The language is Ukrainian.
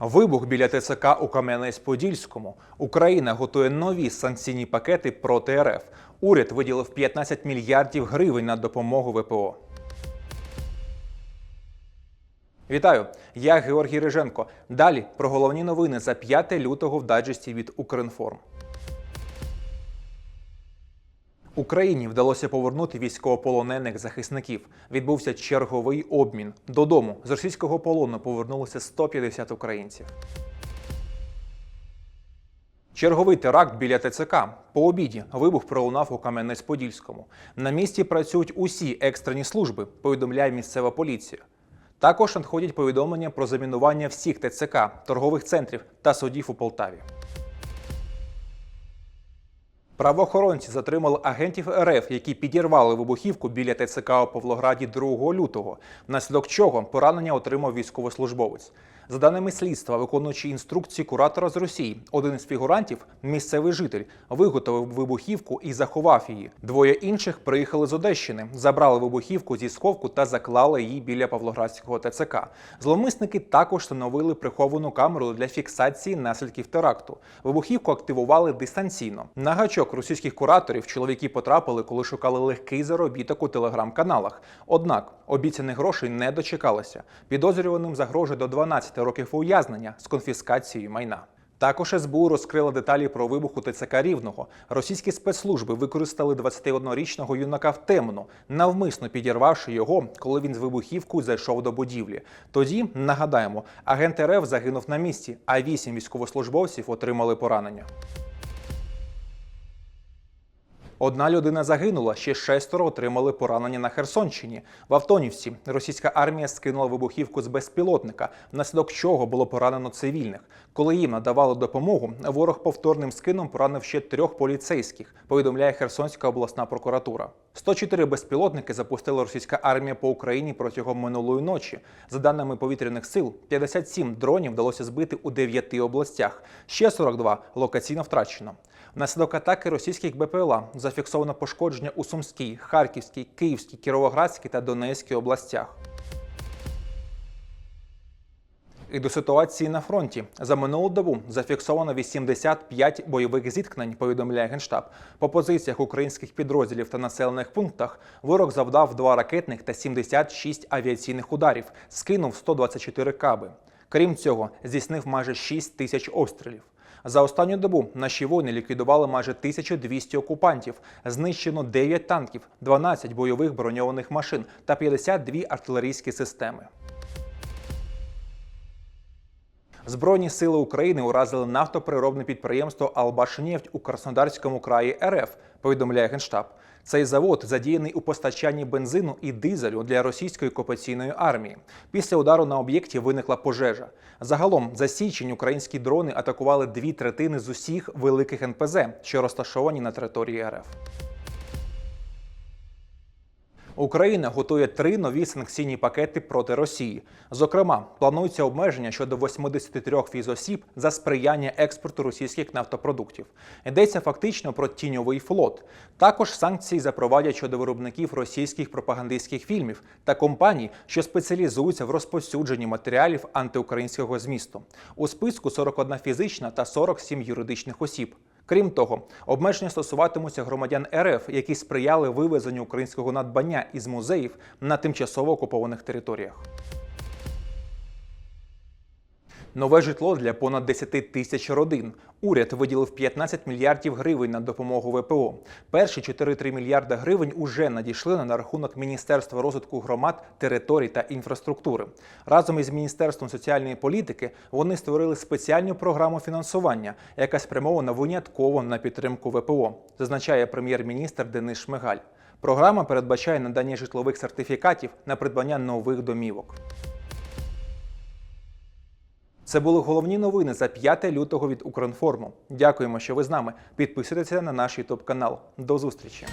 Вибух біля ТЦК у Кам'янець-Подільському. Україна готує нові санкційні пакети проти РФ. Уряд виділив 15 мільярдів гривень на допомогу ВПО. Вітаю! Я Георгій Риженко. Далі про головні новини за 5 лютого в дайджесті від Укрінформ. Україні вдалося повернути військовополонених захисників. Відбувся черговий обмін. Додому з російського полону повернулося 150 українців. Черговий теракт біля ТЦК. По обіді вибух пролунав у Кам'янець-Подільському. На місці працюють усі екстрені служби, повідомляє місцева поліція. Також надходять повідомлення про замінування всіх ТЦК, торгових центрів та судів у Полтаві. Правоохоронці затримали агентів РФ, які підірвали вибухівку біля ТЦК у Павлограді 2 лютого, внаслідок чого поранення отримав військовослужбовець. За даними слідства, виконуючи інструкції куратора з Росії, один із фігурантів, місцевий житель, виготовив вибухівку і заховав її. Двоє інших приїхали з Одещини, забрали вибухівку зі сховку та заклали її біля Павлоградського ТЦК. Зловмисники також встановили приховану камеру для фіксації наслідків теракту. Вибухівку активували дистанційно. На гачок російських кураторів чоловіки потрапили, коли шукали легкий заробіток у телеграм-каналах. Однак обіцяних грошей не дочекалися. Підозрюваним загрожує до 12 років ув'язнення з конфіскацією майна. Також СБУ розкрила деталі про вибух у ТЦК Рівного. Російські спецслужби використали 21-річного юнака в темну, навмисно підірвавши його, коли він з вибухівкою зайшов до будівлі. Тоді нагадаємо, агент РФ загинув на місці, а вісім військовослужбовців отримали поранення. Одна людина загинула, ще шестеро отримали поранення на Херсонщині. В Автонівці російська армія скинула вибухівку з безпілотника, внаслідок чого було поранено цивільних. Коли їм надавали допомогу, ворог повторним скином поранив ще трьох поліцейських. Повідомляє Херсонська обласна прокуратура. 104 безпілотники запустила російська армія по Україні протягом минулої ночі. За даними повітряних сил, 57 дронів вдалося збити у 9 областях. Ще 42 локаційно втрачено. Внаслідок атаки російських БПЛА зафіксовано пошкодження у Сумській, Харківській, Київській, Кіровоградській та Донецькій областях. І до ситуації на фронті за минулу добу зафіксовано 85 бойових зіткнень. Повідомляє генштаб. По позиціях українських підрозділів та населених пунктах ворог завдав два ракетних та 76 авіаційних ударів, скинув 124 каби. Крім цього, здійснив майже 6 тисяч обстрілів. За останню добу наші воїни ліквідували майже 1200 окупантів, знищено 9 танків, 12 бойових броньованих машин та 52 артилерійські системи. Збройні сили України уразили нафтоприробне підприємство «Албашнефть» у Краснодарському краї РФ, повідомляє Генштаб. Цей завод задіяний у постачанні бензину і дизелю для російської окупаційної армії. Після удару на об'єкті виникла пожежа. Загалом за січень українські дрони атакували дві третини з усіх великих НПЗ, що розташовані на території РФ. Україна готує три нові санкційні пакети проти Росії. Зокрема, планується обмеження щодо 83 фізосіб за сприяння експорту російських нафтопродуктів. Йдеться фактично про тіньовий флот. Також санкції запровадять щодо виробників російських пропагандистських фільмів та компаній, що спеціалізуються в розповсюдженні матеріалів антиукраїнського змісту. У списку 41 фізична та 47 юридичних осіб. Крім того, обмеження стосуватимуться громадян РФ, які сприяли вивезенню українського надбання із музеїв на тимчасово окупованих територіях. Нове житло для понад 10 тисяч родин. Уряд виділив 15 мільярдів гривень на допомогу ВПО. Перші 4,3 мільярда гривень уже надійшли на рахунок Міністерства розвитку громад, територій та інфраструктури. Разом із Міністерством соціальної політики вони створили спеціальну програму фінансування, яка спрямована винятково на підтримку ВПО, зазначає прем'єр-міністр Денис Шмигаль. Програма передбачає надання житлових сертифікатів на придбання нових домівок. Це були головні новини за 5 лютого від Укрінформу. Дякуємо, що ви з нами. Підписуйтеся на наш Ютуб канал. До зустрічі!